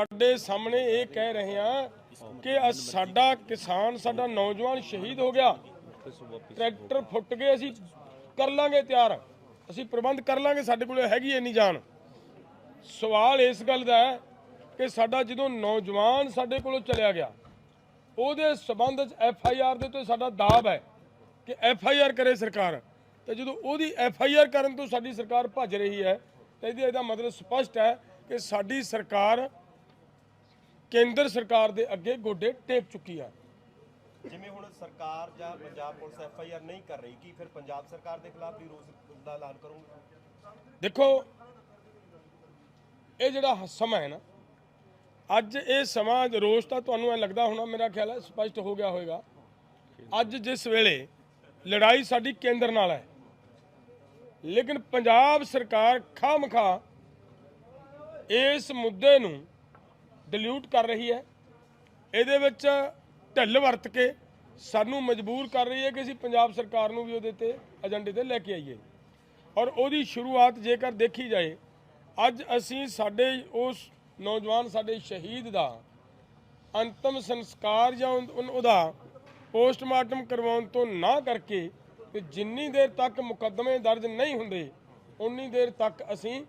ਸਾਡੇ ਸਾਹਮਣੇ ਇਹ ਕਹਿ ਰਹੇ ਹਾਂ ਕਿ ਸਾਡਾ ਕਿਸਾਨ, ਸਾਡਾ ਨੌਜਵਾਨ ਸ਼ਹੀਦ ਹੋ ਗਿਆ। ਟਰੈਕਟਰ ਫੁੱਟ ਗਏ ਅਸੀਂ ਕਰ ਲਾਂਗੇ ਤਿਆਰ। ਅਸੀਂ ਪ੍ਰਬੰਧ ਕਰ ਲਾਂਗੇ, ਸਾਡੇ ਕੋਲ ਹੈਗੀ ਇੰਨੀ ਜਾਨ। ਸਵਾਲ ਇਸ ਗੱਲ ਦਾ ਹੈ ਕਿ ਸਾਡਾ ਜਦੋਂ ਨੌਜਵਾਨ ਸਾਡੇ ਕੋਲੋਂ ਚਲਿਆ ਗਿਆ, ਉਹਦੇ ਸਬੰਧ ਚ ਐਫ ਆਈ ਆਰ ਦੇ ਉੱਤੇ ਸਾਡਾ ਦਾਅਵ ਹੈ ਕਿ ਐਫ ਆਈ ਆਰ ਕਰੇ ਸਰਕਾਰ। ਤੇ ਜਦੋਂ ਉਹਦੀ ਐਫ ਆਈ ਆਰ ਕਰਨ ਤੋਂ ਸਾਡੀ ਸਰਕਾਰ ਭੱਜ ਰਹੀ ਹੈ, ਤਾਂ ਇਹਦਾ ਇਹਦਾ ਮਤਲਬ ਸਪਸ਼ਟ ਹੈ ਕਿ ਸਾਡੀ ਸਰਕਾਰ ਕੇਂਦਰ ਸਰਕਾਰ ਦੇ ਅੱਗੇ ਗੋਡੇ ਟੇਕ ਚੁੱਕੀ ਹੈ ਜਿਵੇਂ ਹੁਣ ਸਰਕਾਰ ਜਾਂ Punjab police F I R ਨਹੀਂ ਕਰ ਰਹੀ ਕੀ ਫਿਰ ਪੰਜਾਬ ਸਰਕਾਰ ਦੇ ਖਿਲਾਫ ਵੀ ਰੋਸ ਦਾ ਐਲਾਨ ਕਰੋਗੇ? ਦੇਖੋ ਇਹ ਜਿਹੜਾ ਸਮਾਂ ਹੈ ਨਾ ਅੱਜ ਇਹ ਸਮਾਂ ਰੋਜ਼ ਤਾਂ ਤੁਹਾਨੂੰ ਐ ਲੱਗਦਾ ਹੋਣਾ ਮੇਰਾ ਖਿਆਲ ਹੈ ਸਪਸ਼ਟ ਹੋ ਗਿਆ ਹੋਵੇਗਾ ਅੱਜ ਜਿਸ ਵੇਲੇ ਲੜਾਈ ਸਾਡੀ ਕੇਂਦਰ ਨਾਲ ਹੈ ਲੇਕਿਨ ਪੰਜਾਬ ਸਰਕਾਰ ਖਾਮਖਾ ਇਸ ਮੁੱਦੇ ਨੂੰ ਡਿਲੂਟ ਕਰ ਰਹੀ ਹੈ। ਇਹਦੇ ਵਿੱਚ ਢਿੱਲ ਵਰਤ ਕੇ ਸਾਨੂੰ ਮਜਬੂਰ ਕਰ ਰਹੀ ਹੈ ਕਿ ਅਸੀਂ ਪੰਜਾਬ ਸਰਕਾਰ ਨੂੰ ਵੀ ਉਹਦੇ ਤੇ ਏਜੰਡੇ ਤੇ ਲੈ ਕੇ ਆਈਏ। ਔਰ ਉਹਦੀ ਸ਼ੁਰੂਆਤ ਜੇਕਰ ਦੇਖੀ ਜਾਏ, ਅੱਜ ਅਸੀਂ ਸਾਡੇ ਉਸ ਨੌਜਵਾਨ, ਸਾਡੇ ਸ਼ਹੀਦ ਦਾ ਅੰਤਮ ਸੰਸਕਾਰ ਜਾਂ ਉਹਦਾ ਪੋਸਟਮਾਰਟਮ ਕਰਵਾਉਣ ਤੋਂ ਨਾ ਕਰਕੇ ਕਿ ਜਿੰਨੀ ਦੇਰ ਤੱਕ ਮੁਕੱਦਮੇ ਦਰਜ ਨਹੀਂ ਹੁੰਦੇ, ਉਨੀ ਦੇਰ ਤੱਕ ਅਸੀਂ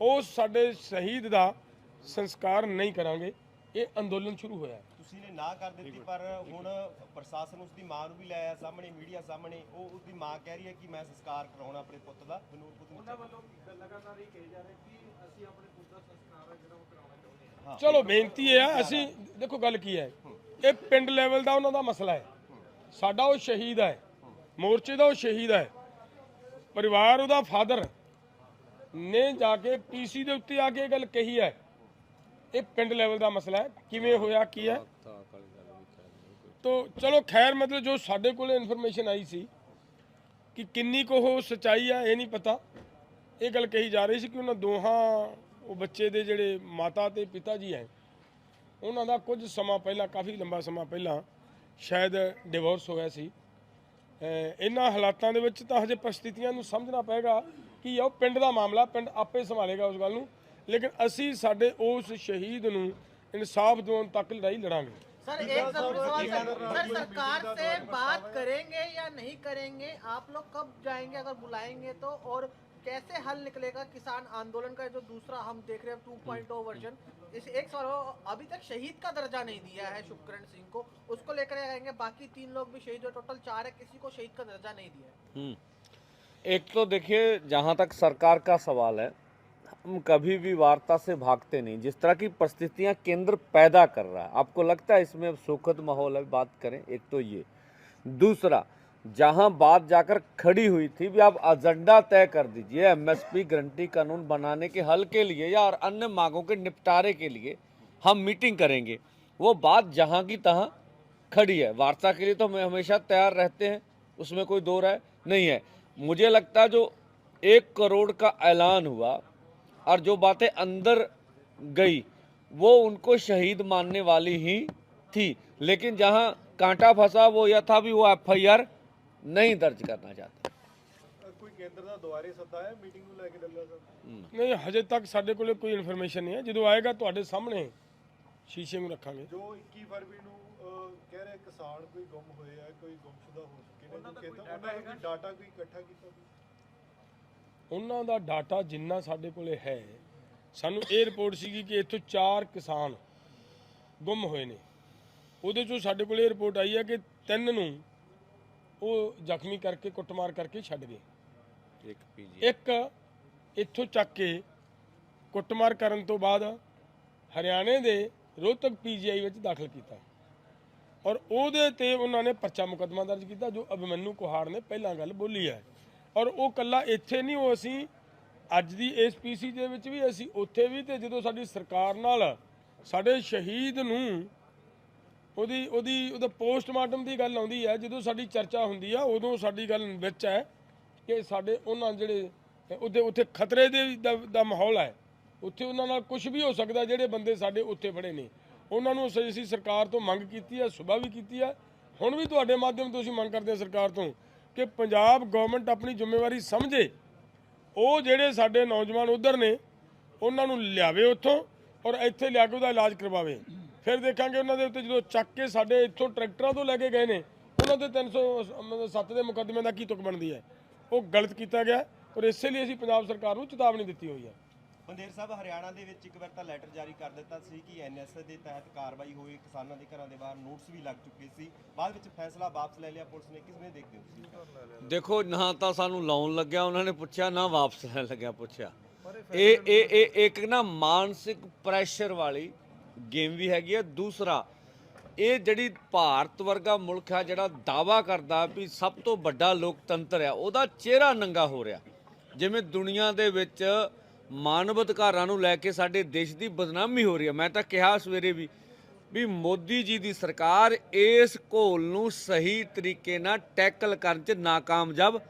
ਉਸ ਸਾਡੇ ਸ਼ਹੀਦ ਦਾ ਸੰਸਕਾਰ ਨਹੀਂ ਕਰਾਂਗੇ ਇਹ ਅੰਦੋਲਨ ਸ਼ੁਰੂ ਹੋਇਆ ਹੈ। ਤੁਸੀਂ ਨੇ ਨਾ ਕਰ ਦਿੱਤੀ ਪਰ ਹੁਣ ਪ੍ਰਸ਼ਾਸਨ ਉਸ ਦੀ ਮਾਂ ਨੂੰ ਵੀ ਲੈ ਆਇਆ ਸਾਹਮਣੇ ਮੀਡੀਆ ਸਾਹਮਣੇ ਉਹ ਉਸ ਦੀ ਮਾਂ ਕਹਿ ਰਹੀ ਹੈ ਕਿ ਮੈਂ ਸੰਸਕਾਰ ਕਰਾਉਣਾ ਆਪਣੇ ਪੁੱਤ ਦਾ ਬਨੂਰ ਪੁੱਤ ਨੂੰ ਚਲੋ ਬੇਨਤੀ ਇਹ ਆ ਅਸੀਂ ਦੇਖੋ ਗੱਲ ਕੀ ਹੈ ਇਹ ਪਿੰਡ ਲੈਵਲ ਦਾ ਉਹਨਾਂ ਦਾ ਮਸਲਾ ਹੈ। ਸਾਡਾ ਉਹ ਸ਼ਹੀਦ ਹੈ ਮੋਰਚੇ ਦਾ ਉਹ ਸ਼ਹੀਦ ਹੈ। ਪਰਿਵਾਰ ਉਹਦਾ ਫਾਦਰ ਨੇ ਜਾ ਕੇ ਪੀਸੀ ਦੇ ਉੱਤੇ ਆ ਕੇ ਇਹ ਗੱਲ ਕਹੀ ਹੈ ਇਹ ਪਿੰਡ ਲੈਵਲ ਦਾ ਮਸਲਾ ਹੈ। ਕਿਵੇਂ ਹੋਇਆ ਕੀ ਹੈ? ਤੋ ਚਲੋ ਖੈਰ ਮਤਲਬ ਜੋ ਸਾਡੇ ਕੋਲੇ ਇਨਫੋਰਮੇਸ਼ਨ ਆਈ ਸੀ ਕਿ ਕਿੰਨੀ ਕੁ ਉਹ ਸਚਾਈ ਆ ਇਹ ਨਹੀਂ ਪਤਾ। ਇਹ ਗੱਲ ਕਹੀ ਜਾ ਰਹੀ ਸੀ ਕਿ ਉਹਨਾਂ ਦੋਹਾਂ ਉਹ ਬੱਚੇ ਦੇ ਜਿਹੜੇ ਮਾਤਾ ਤੇ ਪਿਤਾ ਜੀ ਹੈ ਉਹਨਾਂ ਦਾ ਕੁਝ ਸਮਾਂ ਪਹਿਲਾਂ ਕਾਫੀ ਲੰਬਾ ਸਮਾਂ ਪਹਿਲਾਂ ਸ਼ਾਇਦ ਡਿਵੋਰਸ ਹੋਇਆ ਸੀ। ਇਹਨਾਂ ਹਾਲਾਤਾਂ ਦੇ ਵਿੱਚ ਤਾਂ ਹਜੇ ਪਰਿਸਥਿਤੀਆਂ ਨੂੰ ਸਮਝਣਾ ਪਏਗਾ ਕਿ ਉਹ ਪਿੰਡ ਦਾ ਮਾਮਲਾ ਪਿੰਡ ਆਪੇ ਸੰਭਾਲੇਗਾ ਉਸ ਗੱਲ ਨੂੰ। ਲੇਕਿਨ ਅਸੀਂ ਸਾਡੇ ਉਸ ਸ਼ਹੀਦ ਨੂੰ ਇਨਸਾਫ ਦਿਵਾਉਣ ਤੱਕ ਲੜਾਈ ਲੜਾਂਗੇ सर एक सवाल सर, सर सरकार से बात करेंगे या नहीं करेंगे आप लोग कब जाएंगे अगर बुलाएंगे तो और कैसे हल निकलेगा किसान आंदोलन का जो दूसरा हम देख रहे हैं 2.0 वर्जन इस एक सवाल हो, अभी तक शहीद का दर्जा नहीं दिया है शुभकरण सिंह को उसको लेकर आएंगे बाकी तीन लोग भी शहीद हो टोटल चार है किसी को शहीद का दर्जा नहीं दिया है हम्म। एक तो देखिए जहाँ तक सरकार का सवाल है हम कभी भी वार्ता से भागते नहीं। जिस तरह की परिस्थितियाँ केंद्र पैदा कर रहा है, आपको लगता है इसमें सुखद माहौल है? बात करें, एक तो ये। दूसरा, जहाँ बात जाकर खड़ी हुई थी, भी आप एजेंडा तय कर दीजिए एमएसपी गारंटी कानून बनाने के हल के लिए या और अन्य मांगों के निपटारे के लिए हम मीटिंग करेंगे। वो बात जहाँ की तहां खड़ी है। वार्ता के लिए तो हम हमेशा तैयार रहते हैं, उसमें कोई दो राय नहीं है। मुझे लगता है जो एक करोड़ का ऐलान हुआ और जो बातें अंदर गई वो उनको शहीद मानने वाली ही थी लेकिन जहां कांटा फंसा वो यह था भी वो एफआईआर नहीं दर्ज करना चाहता ਕੋਈ ਕੇਂਦਰ ਦਾ ਦੁਆਰੇ ਸੱਦਾ ਹੈ ਮੀਟਿੰਗ ਨੂੰ ਲੈ ਕੇ ਡੱਲਾ ਸਾਹਿਬ ਨਹੀਂ ਹਜੇ ਤੱਕ ਸਾਡੇ ਕੋਲੇ ਕੋਈ ਇਨਫੋਰਮੇਸ਼ਨ ਨਹੀਂ ਹੈ ਜਦੋਂ ਆਏਗਾ ਤੁਹਾਡੇ ਸਾਹਮਣੇ ਸ਼ੀਸ਼ੇ ਨੂੰ ਰੱਖਾਂਗੇ ਜੋ 21 ਫਰਵਰੀ ਨੂੰ ਅਹ, ਕਹਿ ਰਹੇ ਕਿਸਾਨ ਕੋਈ ਗੁੰਮ ਹੋਏ ਆ ਕੋਈ ਗੁੰਮਸ਼ੁਦਾ ਹੋ ਚੁੱਕੇ ਨੇ ਜੋ ਖੇਤਾਂ ਉਹਨਾਂ ਦਾ ਕੋਈ ਡਾਟਾ ਕੋਈ ਇਕੱਠਾ ਕੀਤਾ ਕੋਈ ਉਹਨਾਂ ਦਾ ਡਾਟਾ ਜਿੰਨਾ ਸਾਡੇ ਕੋਲੇ ਹੈ ਸਾਨੂੰ ਇਹ ਰਿਪੋਰਟ ਸੀਗੀ ਕਿ ਇੱਥੋਂ ਚਾਰ ਕਿਸਾਨ ਗੁੰਮ ਹੋਏ ਨੇ। ਉਹਦੇ ਚੋਂ ਸਾਡੇ ਕੋਲੇ ਇਹ ਰਿਪੋਰਟ ਆਈ ਹੈ ਕਿ ਤਿੰਨ ਨੂੰ ਉਹ ਜ਼ਖਮੀ ਕਰਕੇ ਕੁੱਟਮਾਰ ਕਰਕੇ ਛੱਡ ਗਏ। ਇੱਕ ਪੀਜੀ ਇੱਕ ਇੱਥੋਂ ਚੱਕ ਕੇ ਕੁੱਟਮਾਰ ਕਰਨ ਤੋਂ ਬਾਅਦ ਹਰਿਆਣੇ ਦੇ ਰੋਹਤਕ ਪੀਜੀਆਈ ਵਿੱਚ ਦਾਖਲ ਕੀਤਾ। ਔਰ ਉਹਦੇ ਤੇ ਉਹਨਾਂ ਨੇ ਪਰਚਾ ਮੁਕਦਮਾ ਦਰਜ ਕੀਤਾ ਜੋ ਅਭਿਮਨੂ ਕੁਹਾੜ ਨੇ ਪਹਿਲਾਂ ਗੱਲ ਬੋਲੀ ਹੈ। ਔਰ ਉਹ ਕੱਲਾ ਇੱਥੇ ਨਹੀਂ ਉਹ ਅਸੀਂ ਅੱਜ ਦੀ ਇਸ ਪੀਸੀ ਦੇ ਵਿੱਚ ਵੀ ਅਸੀਂ ਉੱਥੇ ਵੀ ਤੇ ਜਦੋਂ ਸਾਡੀ ਸਰਕਾਰ ਨਾਲ ਸਾਡੇ ਸ਼ਹੀਦ ਨੂੰ ਉਹਦੀ ਉਹਦੀ ਉਹਦਾ ਪੋਸਟਮਾਰਟਮ ਦੀ ਗੱਲ ਆਉਂਦੀ ਹੈ ਜਦੋਂ ਸਾਡੀ ਚਰਚਾ ਹੁੰਦੀ ਆ ਉਦੋਂ ਸਾਡੀ ਗੱਲ ਵਿੱਚ ਹੈ ਕਿ ਸਾਡੇ ਉਹਨਾਂ ਜਿਹੜੇ ਉਹਦੇ ਉੱਥੇ ਖਤਰੇ ਦੇ ਦਾ, ਦਾ ਮਾਹੌਲ ਹੈ। ਉੱਥੇ ਉਹਨਾਂ ਨਾਲ ਕੁਝ ਵੀ ਹੋ ਸਕਦਾ ਜਿਹੜੇ ਬੰਦੇ ਸਾਡੇ ਉੱਥੇ ਫੜੇ ਨੇ। ਉਹਨਾਂ ਨੂੰ ਅਸੀਂ ਅਸੀਂ ਸਰਕਾਰ ਤੋਂ ਮੰਗ ਕੀਤੀ ਹੈ ਸੁਭਾ ਵੀ ਕੀਤੀ ਹੈ। ਹੁਣ ਵੀ ਤੁਹਾਡੇ ਮਾਧਿਅਮ ਤੋਂ ਅਸੀਂ ਮੰਗ ਕਰਦੇ ਹਾਂ ਸਰਕਾਰ ਤੋਂ ਕਿ ਪੰਜਾਬ ਗਵਰਨਮੈਂਟ ਆਪਣੀ ਜ਼ਿੰਮੇਵਾਰੀ ਸਮਝੇ। ਉਹ ਜਿਹੜੇ ਸਾਡੇ ਨੌਜਵਾਨ ਉਧਰ ਨੇ, ਉਹਨਾਂ ਨੂੰ ਲਿਆਵੇ ਉੱਥੋਂ ਔਰ ਇੱਥੇ ਲਿਆ ਕੇ ਉਹਦਾ ਇਲਾਜ ਕਰਵਾਵੇ। ਫਿਰ ਦੇਖਾਂਗੇ ਉਹਨਾਂ ਦੇ ਉੱਤੇ ਜਦੋਂ ਚੱਕ ਕੇ ਸਾਡੇ ਇੱਥੋਂ ਟਰੈਕਟਰਾਂ ਤੋਂ ਲੈ ਕੇ ਗਏ ਨੇ, ਉਹਨਾਂ ਦੇ 307 ਦੇ ਮੁਕੱਦਮੇ ਦਾ ਕੀ ਤੁਕ ਬਣਦੀ ਹੈ? ਉਹ ਗਲਤ ਕੀਤਾ ਗਿਆ ਔਰ ਇਸੇ ਲਈ ਅਸੀਂ ਪੰਜਾਬ ਸਰਕਾਰ ਨੂੰ ਚੇਤਾਵਨੀ ਦਿੱਤੀ ਹੋਈ ਹੈ। ਬੰਦੇਰ ਸਾਹਿਬ ਹਰਿਆਣਾ ਦੇ ਵਿੱਚ ਇੱਕ ਵਾਰ ਤਾਂ ਲੈਟਰ ਜਾਰੀ ਕਰ ਦਿੱਤਾ ਸੀ ਕਿ ਐਨਐਸਏ ਦੇ ਤਹਿਤ ਕਾਰਵਾਈ ਹੋਈ ਕਿਸਾਨਾਂ ਦੇ ਘਰਾਂ ਦੇ ਬਾਹਰ ਨੋਟਿਸ ਵੀ ਲੱਗ ਚੁੱਕੇ ਸੀ। ਬਾਅਦ ਵਿੱਚ ਫੈਸਲਾ ਵਾਪਸ ਲੈ ਲਿਆ ਪੁਲਿਸ ਨੇ। ਕਿਸ ਨੇ ਦੇਖਦੇ ਹੋ ਤੁਸੀਂ? ਦੇਖੋ ਨਾ ਤਾਂ ਸਾਨੂੰ ਲਾਉਣ ਲੱਗਿਆ ਉਹਨਾਂ ਨੇ ਪੁੱਛਿਆ ਨਾ ਵਾਪਸ ਲੈਣ ਲੱਗਿਆ ਪੁੱਛਿਆ। ਇਹ ਇਹ ਇਹ ਇੱਕ ਨਾ ਮਾਨਸਿਕ ਪ੍ਰੈਸ਼ਰ ਵਾਲੀ ਗੇਮ ਵੀ ਹੈਗੀ ਹੈ ਦੂਸਰਾ ਇਹ ਜਿਹੜੀ ਭਾਰਤ ਵਰਗਾ ਮੁਲਕ ਹੈ ਜਿਹੜਾ ਦਾਵਾ ਕਰਦਾ ਵੀ ਸਭ ਤੋਂ ਵੱਡਾ ਲੋਕਤੰਤਰ ਹੈ ਉਹਦਾ ਚਿਹਰਾ ਨੰਗਾ ਹੋ ਰਿਹਾ। ਜਿਵੇਂ ਦੁਨੀਆ ਦੇ ਵਿੱਚ ਮਾਨਵ ਅਧਿਕਾਰਾਂ ਨੂੰ ਲੈ ਕੇ ਸਾਡੇ ਦੇਸ਼ ਦੀ ਬਦਨਾਮੀ ਹੋ ਰਹੀ ਹੈ। ਮੈਂ ਤਾਂ ਕਿਹਾ ਸਵੇਰੇ ਵੀ ਵੀ ਮੋਦੀ ਜੀ ਦੀ ਸਰਕਾਰ ਇਸ ਘੋਲ ਨੂੰ ਸਹੀ ਤਰੀਕੇ ਨਾਲ ਟੈਕਲ ਕਰਨ 'ਚ ਨਾਕਾਮਯਾਬ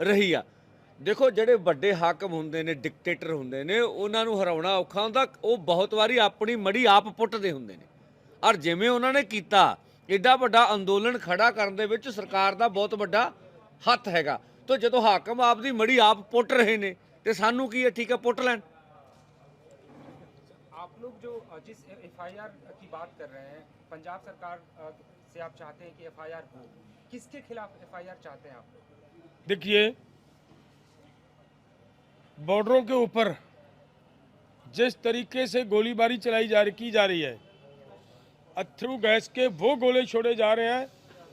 ਰਹੀ ਆ। ਦੇਖੋ, ਜਿਹੜੇ ਵੱਡੇ ਹਾਕਮ ਹੁੰਦੇ ਨੇ, ਡਿਕਟੇਟਰ ਹੁੰਦੇ ਨੇ, ਉਹਨਾਂ ਨੂੰ ਹਰਾਉਣਾ ਔਖਾ ਹੁੰਦਾ, ਉਹ ਬਹੁਤ ਵਾਰੀ ਆਪਣੀ ਮੜੀ ਆਪ ਪੁੱਟਦੇ ਹੁੰਦੇ ਨੇ। ਔਰ ਜਿਵੇਂ ਉਹਨਾਂ ਨੇ ਕੀਤਾ ਐਡਾ ਵੱਡਾ ਅੰਦੋਲਨ ਖੜਾ ਕਰਨ ਦੇ ਵਿੱਚ ਸਰਕਾਰ ਦਾ ਬਹੁਤ ਵੱਡਾ ਹੱਥ ਹੈਗਾ। ਤਾਂ ਜਦੋਂ ਹਾਕਮ ਆਪਦੀ ਮੜੀ ਆਪ ਪੁੱਟ ਰਹੇ ਨੇ ਤੇ ਸਾਨੂੰ ਕੀ ਹੈ ਠੀਕ ਹੈ ਪੁੱਟ ਲੈਣ आप लोग जो अ, जिस एफआईआर की बात कर रहे हैं पंजाब सरकार अ, से आप चाहते हैं कि एफआईआर हो किसके खिलाफ एफआईआर चाहते हैं आप लोग देखिए बॉर्डरों के ऊपर जिस तरीके से गोलीबारी चलाई जा रही की जा रही है अथरू गैस के वो गोले छोड़े जा रहे हैं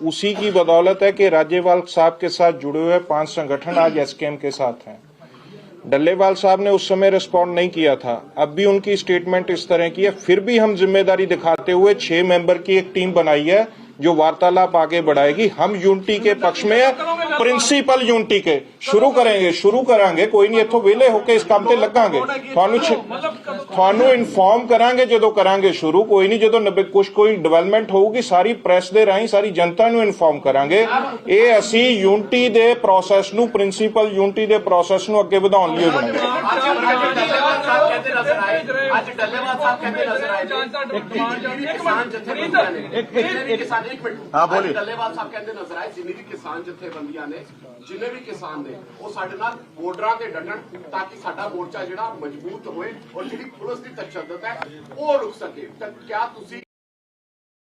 उसी की बदौलत है कि राज्यपाल साहब के साथ जुड़े हुए पाँच संगठन आज एसकेएम के साथ हैं। डल्लेवाल साहब ने उस समय रिस्पॉन्ड नहीं किया था। अब भी उनकी स्टेटमेंट इस तरह की है, फिर भी हम ज़िम्मेदारी दिखाते हुए छह मेंबर की एक टीम बनाई है, जो वार्तालाप आगे बढ़ाएगी। हम यूनिटी के पक्ष में है ਪ੍ਰਿੰਸੀਪਲ ਯੂਨਿਟੀ ਕੇ ਸ਼ੁਰੂ ਕਰਾਂਗੇ ਸ਼ੁਰੂ ਕਰਾਂਗੇ ਕੋਈ ਨਹੀਂ ਇੱਥੋਂ ਵਿਲੇ ਹੋ ਕੇ ਇਸ ਕੰਮ ਤੇ ਲੱਗਾਂਗੇ। ਤੁਹਾਨੂੰ ਤੁਹਾਨੂੰ ਇਨਫਾਰਮ ਕਰਾਂਗੇ ਜਦੋਂ ਕਰਾਂਗੇ ਸ਼ੁਰੂ ਕੋਈ ਨਹੀਂ ਜਦੋਂ ਕੁਝ ਕੋਈ ਡਿਵੈਲਪਮੈਂਟ ਹੋਊਗੀ ਸਾਰੀ ਪ੍ਰੈਸ ਦੇ ਰਾਹੀਂ ਸਾਰੀ ਜਨਤਾ ਨੂੰ ਇਨਫੋਰਮ ਕਰਾਂਗੇ। ਇਹ ਅਸੀਂ ਯੂਨਿਟੀ ਦੇ ਪ੍ਰੋਸੈਸ ਨੂੰ ਪ੍ਰਿੰਸੀਪਲ ਯੂਨਿਟੀ ਦੇ ਪ੍ਰੋਸੈਸ ਨੂੰ ਅੱਗੇ ਵਧਾਉਣ ਲਈ ਬਣਾਉਂਦੇ ਅੱਜ ਡੱਲੇਵਾਲ ਸਾਹਿਬ ਕਹਿੰਦੇ ਨਜ਼ਰ ਆਏ ਜਿੰਨੀ ਵੀ ਕਿਸਾਨ ਜਥੇਬੰਦੀਆਂ ਨੇ, ਜਿੰਨੇ ਵੀ ਕਿਸਾਨ ਨੇ, ਉਹ ਸਾਡੇ ਨਾਲ ਬੋਰਡਰਾਂ ਤੇ ਡੰਡਣ ਤਾਂ ਕਿ ਸਾਡਾ ਮੋਰਚਾ ਜਿਹੜਾ ਮਜ਼ਬੂਤ ਹੋਏ ਔਰ ਜਿਹੜੀ ਪੁਲਿਸ ਦੀ ਤਸ਼ੱਦਦ ਹੈ, ਉਹ ਰੁਕ ਸਕੇ। ਤਾਂ ਕਿਆ ਤੁਸੀਂ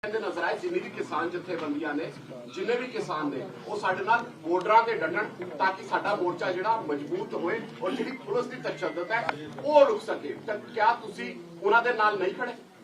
ਕਹਿੰਦੇ ਨਜ਼ਰ ਆਏ, ਜਿੰਨੀ ਵੀ ਕਿਸਾਨ ਜਥੇਬੰਦੀਆਂ ਨੇ, ਜਿੰਨੇ ਵੀ ਕਿਸਾਨ ਨੇ, ਉਹ ਸਾਡੇ ਨਾਲ ਬੋਰਡਰਾਂ ਤੇ ਡੰਡਣ ਤਾਂ ਕਿ ਸਾਡਾ ਮੋਰਚਾ ਜਿਹੜਾ ਮਜ਼ਬੂਤ ਹੋਏ ਔਰ ਜਿਹੜੀ ਪੁਲਿਸ ਦੀ ਤਸ਼ੱਦਦ ਹੈ, ਉਹ ਰੁਕ ਸਕੇ। ਤਾਂ ਕਿਆ ਤੁਸੀਂ ਉਹਨਾਂ ਦੇ ਨਾਲ ਨਹੀਂ ਖੜੇ?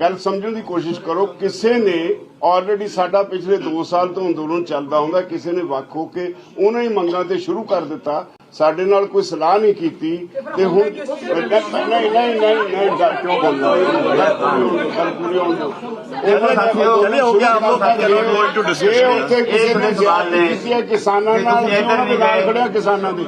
ਗੱਲ ਸਮਝਣ ਦੀ ਕੋਸ਼ਿਸ਼ ਕਰੋ, ਕਿਸੇ ਨੇ ਆਲਰੇਡੀ ਸਾਡਾ ਪਿਛਲੇ 2 ਸਾਲ ਤੋਂ ਅੰਦੋਲਨ ਚੱਲਦਾ ਹੁੰਦਾ, ਕਿਸੇ ਨੇ ਵੱਖ ਹੋ ਕੇ ਉਹਨਾਂ ਹੀ ਮੰਗਾਂ ਤੇ ਸ਼ੁਰੂ ਕਰ ਦਿੱਤਾ। ਸਾਡੇ ਨਾਲ ਕੋਈ ਸਲਾਹ ਨਹੀਂ ਕੀਤੀ ਤੇ ਹੁਣ ਨਹੀਂ ਨਹੀਂ ਨਹੀਂ ਨਹੀਂ ਗੱਲ ਕਿਉਂ ਬੋਲਦਾ ਗੱਲ ਪੂਰੀ ਹੋਣ ਦਿਓ ਉਹਨਾਂ ਸਾਥੀਓ ਚਲੇ ਹੋ ਗਿਆ ਆਪ ਲੋਗ ਗੋਇੰਗ ਟੂ ਡਿਸਕਸ ਉੱਥੇ ਕਿਸੇ ਨੇ ਸਵਾਲ ਕੀਤੀ ਹੈ ਕਿਸਾਨਾਂ ਨਾਲ ਉਹਨਾਂ ਦੇ ਨਾਲ ਖੜਿਆ ਕਿਸਾਨਾਂ ਦੇ।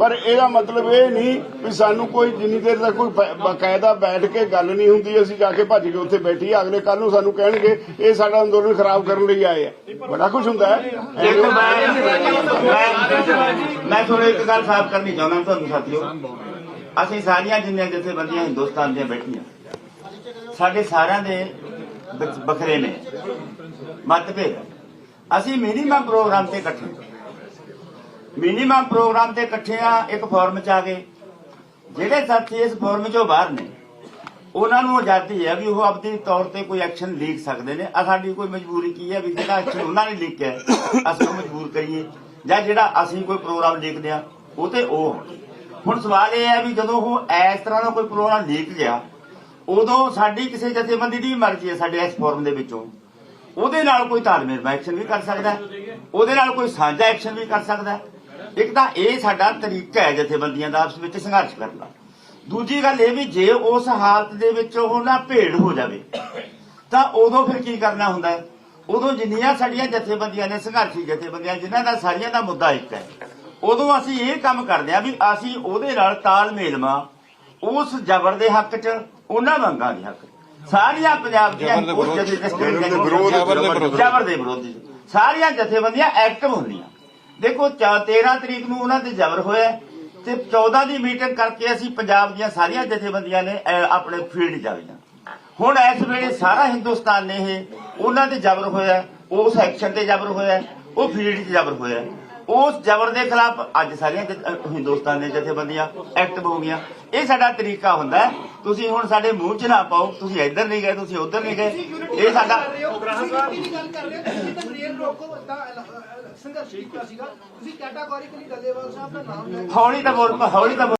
ਪਰ ਇਹਦਾ ਮਤਲਬ ਇਹ ਨਹੀਂ ਵੀ ਸਾਨੂੰ ਕੋਈ ਜਿੰਨੀ ਦੇਰ ਤੱਕ ਕੋਈ ਬਕਾਇਦਾ ਬੈਠ ਕੇ ਗੱਲ ਨਹੀਂ ਹੁੰਦੀ ਅਸੀਂ ਜਾ ਕੇ ਭੱਜ ਕੇ ਉੱਥੇ ਬੈਠੀਏ ਅਗਲੇ ਕੱਲ ਨੂੰ ਸਾਨੂੰ ਕਹਿਣਗੇ ਇਹ ਸਾਡਾ ਅੰਦੋਲਨ ਖਰਾਬ ਕਰਨ ਲਈ ਆਏ ਆ। ਬੜਾ ਕੁਝ ਹੁੰਦਾ ਹੈ। ਮੈਂ ਮੈਂ ਤੁਹਾਨੂੰ ਇੱਕ ਗੱਲ ਸਾਫ਼ ਕਰਨੀ ਚਾਹੁੰਦਾ ਤੁਹਾਨੂੰ ਸਾਥੀਓ। ਅਸੀਂ ਸਾਰੀਆਂ ਜਿੰਨੀਆਂ ਜਥੇਬੰਦੀਆਂ ਹਿੰਦੁਸਤਾਨ ਦੀਆਂ ਬੈਠੀਆਂ, ਸਾਡੇ ਸਾਰਿਆਂ ਦੇ ਵਿੱਚ ਵੱਖਰੇ ਨੇ ਮਤਭੇਦ ਅਸੀਂ ਮਿਨੀਮਮ ਪ੍ਰੋਗਰਾਮ ਤੇ ਇਕੱਠੇ ਮਿਨੀਮਮ ਪ੍ਰੋਗਰਾਮ ਤੇ ਇਕੱਠੇ ਆ ਇੱਕ ਫੋਰਮ ਚ ਆ ਗਏ ਜਿਹੜੇ ਸਾਥੀ ਇਸ ਫੋਰਮ ਚੋਂ ਬਾਹਰ ਨੇ, ਉਹਨਾਂ ਨੂੰ ਆਜ਼ਾਦੀ ਹੈ ਵੀ ਉਹ ਆਪਣੀ ਤੌਰ ਤੇ ਕੋਈ ਐਕਸ਼ਨ ਲੀਕ ਸਕਦੇ ਨੇ। ਆ ਸਾਡੀ ਕੋਈ ਮਜਬੂਰੀ ਕੀ ਹੈ ਵੀ ਜਿਹੜਾ ਐਕਸ਼ਨ ਉਹਨਾਂ ਨੇ ਲੀਕ ਅਸੀਂ ਉਹ ਮਜਬੂਰ ਕਰੀਏ। ਜਾਂ ਜਿਹੜਾ ਅਸੀਂ ਕੋਈ ਪ੍ਰੋਗਰਾਮ ਲਿਖਦੇ ਆ ਉਹ ਤੇ ਉਹ ਹੁਣ ਸਵਾਲ ਇਹ ਹੈ ਵੀ ਜਦੋਂ ਉਹ ਇਸ ਤਰ੍ਹਾਂ ਦਾ ਕੋਈ ਪ੍ਰੋਗਰਾਮ ਲੀਕ ਗਿਆ ਉਦੋਂ ਸਾਡੀ ਕਿਸੇ ਜਥੇਬੰਦੀ ਦੀ ਵੀ ਮਰਜ਼ੀ ਹੈ ਸਾਡੇ ਇਸ ਫੋਰਮ ਦੇ ਵਿੱਚੋਂ। ਉਹਦੇ ਨਾਲ ਕੋਈ ਤਾਲਮੇਲ ਐਕਸ਼ਨ ਵੀ ਕਰ ਸਕਦਾ ਹੈ, ਉਹਦੇ ਨਾਲ ਕੋਈ ਸਾਂਝਾ ਐਕਸ਼ਨ ਵੀ ਕਰ ਸਕਦਾ ਹੈ। ਇੱਕ ਤਾਂ ਇਹ ਸਾਡਾ ਤਰੀਕਾ ਹੈ ਜਥੇਬੰਦੀਆਂ ਦਾ ਆਪਸ ਵਿੱਚ ਸੰਘਰਸ਼ ਕਰਨ ਦਾ। ਦੂਜੀ ਗੱਲ ਇਹ ਵੀ ਜੇ ਉਸ ਹਾਲਤ ਦੇ ਵਿੱਚ ਉਹ ਨਾ ਭੇੜ ਹੋ ਜਾਵੇ ਤਾਂ ਉਦੋਂ ਫਿਰ ਕੀ ਕਰਨਾ ਹੁੰਦਾ ਹੈ? ਉਦੋਂ ਜਿੰਨੀਆਂ ਸਾਡੀਆਂ ਜਥੇਬੰਦੀਆਂ ਨੇ ਸੰਘਰਸ਼ੀ ਜਥੇਬੰਦੀਆਂ ਜਿਨ੍ਹਾਂ ਦਾ ਸਾਰੀਆਂ ਦਾ ਮੁੱਦਾ ਇੱਕ ਹੈ। ਉਦੋਂ ਅਸੀਂ ਇਹ ਕੰਮ ਕਰਦੇ ਆ ਵੀ ਅਸੀਂ ਉਹਦੇ ਨਾਲ ਤਾਲਮੇਲ ਮਾ ਉਸ ਜ਼ਬਰ ਦੇ ਹੱਕ 'ਚ ਉਹਨਾਂ ਮੰਗਾਂ ਦੇ ਹੱਕ 'ਚ। ਸਾਰੀਆਂ ਪੰਜਾਬ ਦੀਆਂ ਉਸ ਜਥੇ ਜ਼ਬਰ ਦੇ ਵਿਰੋਧ- ਜ਼ਬਰ ਦੇ ਵਿਰੋਧ ਜ਼ਬਰ ਦੇ ਵਿਰੋਧ ਸਾਰੀਆਂ ਜਥੇਬੰਦੀਆਂ ਐਕਟਿਵ ਹੁੰਦੀਆਂ ਦੇਖੋ 13 ਤਰੀਕ ਨੂੰ ਉਹਨਾਂ ਤੇ ਜ਼ਬਰ ਹੋਇਆ ਤੇ 14 ਦੀ ਮੀਟਿੰਗ ਕਰਕੇ ਅਸੀਂ ਪੰਜਾਬ ਦੀਆਂ ਸਾਰੀਆਂ ਜਥੇਬੰਦੀਆਂ ਨੇ ਅਹ, ਆਪਣੇ ਫੀਲਡ ਜਾਵੀਆਂ ਹੁਣ ਇਸ ਵੇਲੇ ਸਾਰਾ ਹਿੰਦੁਸਤਾਨ ਨੇ ਇਹ ਉਹਨਾਂ ਤੇ ਜ਼ਬਰ ਹੋਇਆ ਉਸ ਐਕਸ਼ਨ ਤੇ ਜ਼ਬਰ ਹੋਇਆ ਉਹ ਫੀਲਡ 'ਚ ਜ਼ਬਰ ਹੋਇਆ। ਉਸ ਜ਼ਬਰ ਦੇ ਖਿਲਾਫ ਅੱਜ ਸਾਰੀਆਂ ਜਥ- ਹਿੰਦੁਸਤਾਨ ਦੀਆਂ ਜਥੇਬੰਦੀਆਂ ਐਕਟਿਵ ਹੋ ਗਈਆਂ। ਇਹ ਸਾਡਾ ਤਰੀਕਾ ਹੁੰਦਾ ਹੈ। ਤੁਸੀਂ ਹੁਣ ਸਾਡੇ ਮੂੰਹ 'ਚ ਨਾ ਪਾਓ। ਤੁਸੀਂ ਇੱਧਰ ਨਹੀਂ ਗਏ ਤੁਸੀਂ ਉੱਧਰ ਨਹੀਂ ਗਏ। ਇਹ ਸਾਡਾ ਸੰਘਰਸ਼ ਕੀਤਾ ਸੀਗਾ। ਤੁਸੀਂ ਕੈਟਾਗੋਰੀਕਲੀ ਡੱਲੇਵਾਲ ਸਾਹਿਬ ਦਾ ਨਾਮ ਲੈ ਹੌਲੀ ਤਾਂ ਬੋਲ ਹੌਲੀ ਤਾਂ ਬੋਲ।